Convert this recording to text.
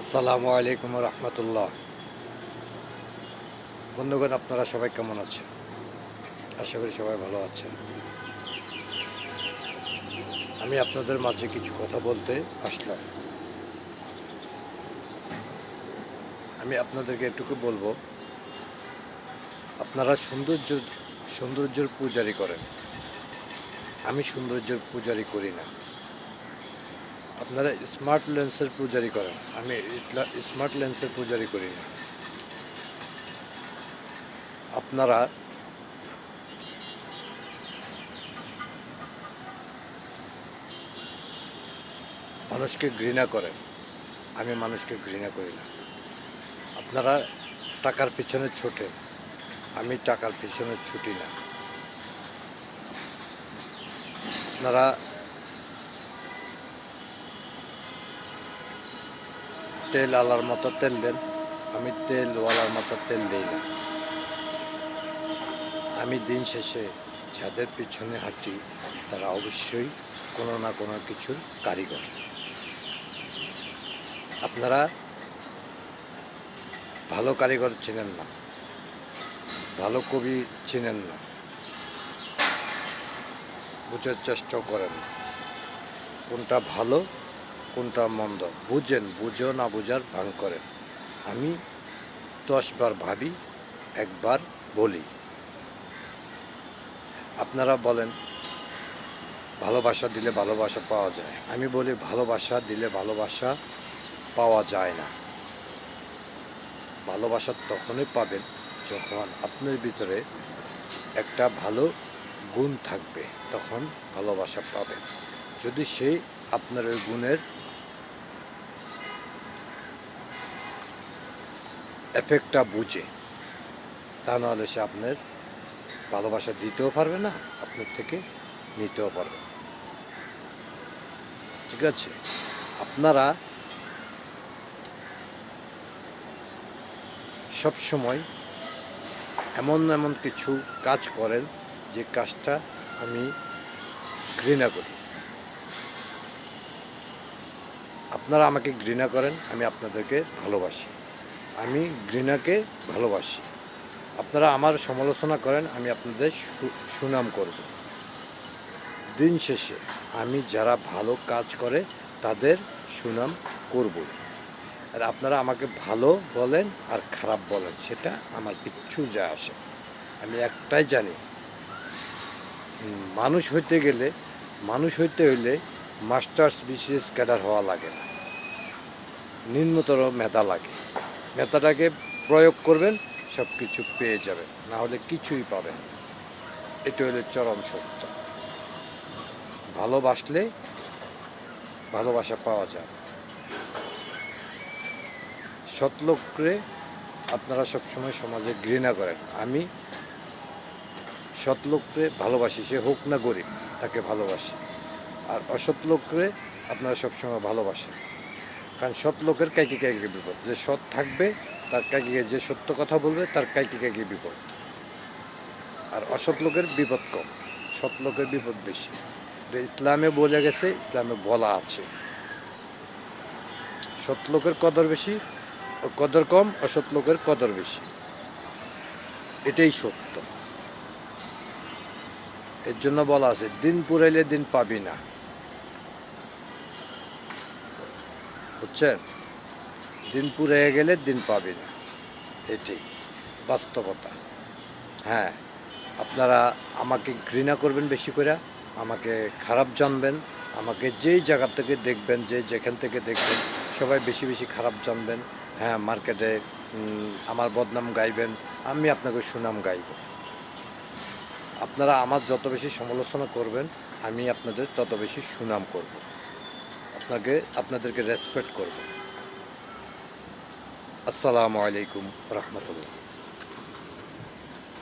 আসসালামু আলাইকুম রহমতুল্লাহ। বন্ধুগণ, আপনারা সবাই কেমন আছেন? আশা করি সবাই ভালো আছেন। আমি আপনাদের মাঝে কিছু কথা বলতে আসলাম। আমি আপনাদেরকে এটুকু বলব, আপনারা সৌন্দর্য, সৌন্দর্যের পূজারি করেন। আমি সৌন্দর্যের পূজারি করি না। আপনারা স্মার্ট লেন্সের পূজারি করেন। আমি স্মার্ট লেন্সের পূজারি করি না। আপনারা মানুষকে ঘৃণা করেন। আমি মানুষকে ঘৃণা করি না। আপনারা টাকার পিছনে ছোটেন। আমি টাকার পিছনে ছুটি না। আপনারা তেল আলার মতো তেল দেন। আমি তেলওয়ালার মতো তেল দিই না। আমি দিন শেষে যাদের পিছনে হাঁটি, তারা অবশ্যই কোনো না কোনো কিছুর কারিগর। আপনারা ভালো কারিগর চেনেন না। ভালো কবি চেনেন না। বুঝার চেষ্টা করেন না। কোনটা ভালো কোনটা মন্দ? বুঝেন, বুঝেও না বুঝার ভাঙ করেন। আমি দশবার ভাবি, একবার বলি। আপনারা বলেন, ভালোবাসা দিলে ভালোবাসা পাওয়া যায়। আমি বলি, ভালোবাসা দিলে ভালোবাসা পাওয়া যায় না। ভালোবাসা তখনই পাবেন যখন আপনার ভিতরে একটা ভালো গুণ থাকবে, তখন ভালোবাসা পাবেন। যদি সেই আপনার ওই গুণের এফেক্টটা বুঝে। তা নাহলে সে আপনার ভালোবাসা দিতেও পারবে না, আপনার থেকে নিতেও পারবে ঠিক আছে? আপনারা সব সময় এমন এমন কিছু কাজ করেন, যে কাজটা আমি ঘৃণা করি। আপনারা আমাকে ঘৃণা করেন, আমি আপনাদেরকে ভালোবাসি। আমি ঘৃণাকে ভালোবাসি। আপনারা আমার সমালোচনা করেন, আমি আপনাদের সুনাম করব। দিন শেষে আমি যারা ভালো কাজ করে, তাদের সুনাম করব। আর আপনারা আমাকে ভালো বলেন আর খারাপ বলেন, সেটা আমার কিচ্ছু যা আসে আমি একটাই জানি, মানুষ হইতে গেলে, মানুষ হইতে হইলে মাস্টার্স বিশেষ ক্যাডার হওয়া লাগে না। নিম্নতর মেধা লাগে। মেধাটাকে প্রয়োগ করবেন সব কিছু পেয়ে যাবেন। না হলে কিছুই পাবেন এটা হলো চরম সত্য। ভালোবাসলে ভালোবাসা পাওয়া যায়। সৎলোকরে আপনারা সবসময় সমাজে ঘৃণা করেন। আমি সৎলোকরে ভালোবাসি, সে হোক না গরিব, তাকে ভালোবাসি। আর অসৎ লোকরে আপনারা সবসময় ভালোবাসেন। কারণ সৎ লোকের কাইকি কাইকি বিপদ। যে সৎ থাকবে, তার কাইকি যে সত্য কথা বলবে, তার কাইকি কাইকি বিপদ। আর অসৎ লোকের বিপদ কম। সৎ লোকের বিপদ বেশি। ইসলামে বলে গেছে, ইসলামে বলা আছে। সৎ লোকের কদর বেশি কদর কম, অসৎ লোকের কদর বেশি। এটাই সত্য। এর জন্য বলা আছে, দিন পুরাইলে দিন পাবি না। বুঝছেন? দিন পুড়ে গেলে দিন পাবি না। এটি বাস্তবতা। হ্যাঁ আপনারা আমাকে ঘৃণা করবেন বেশি করে, আমাকে খারাপ জানবেন, আমাকে যেই জায়গা থেকে দেখবেন, যে যেখান থেকে দেখবেন, সবাই বেশি বেশি খারাপ জানবেন। হ্যাঁ মার্কেটে আমার বদনাম গাইবেন, আমি আপনাকে সুনাম গাইব। আপনারা আমার যত বেশি সমালোচনা করবেন, আমি আপনাদের তত বেশি সুনাম করব। আপনাকে আপনাদেরকে রেসপেক্ট করব। আসসালামু আলাইকুম রহমতুল্লাহ।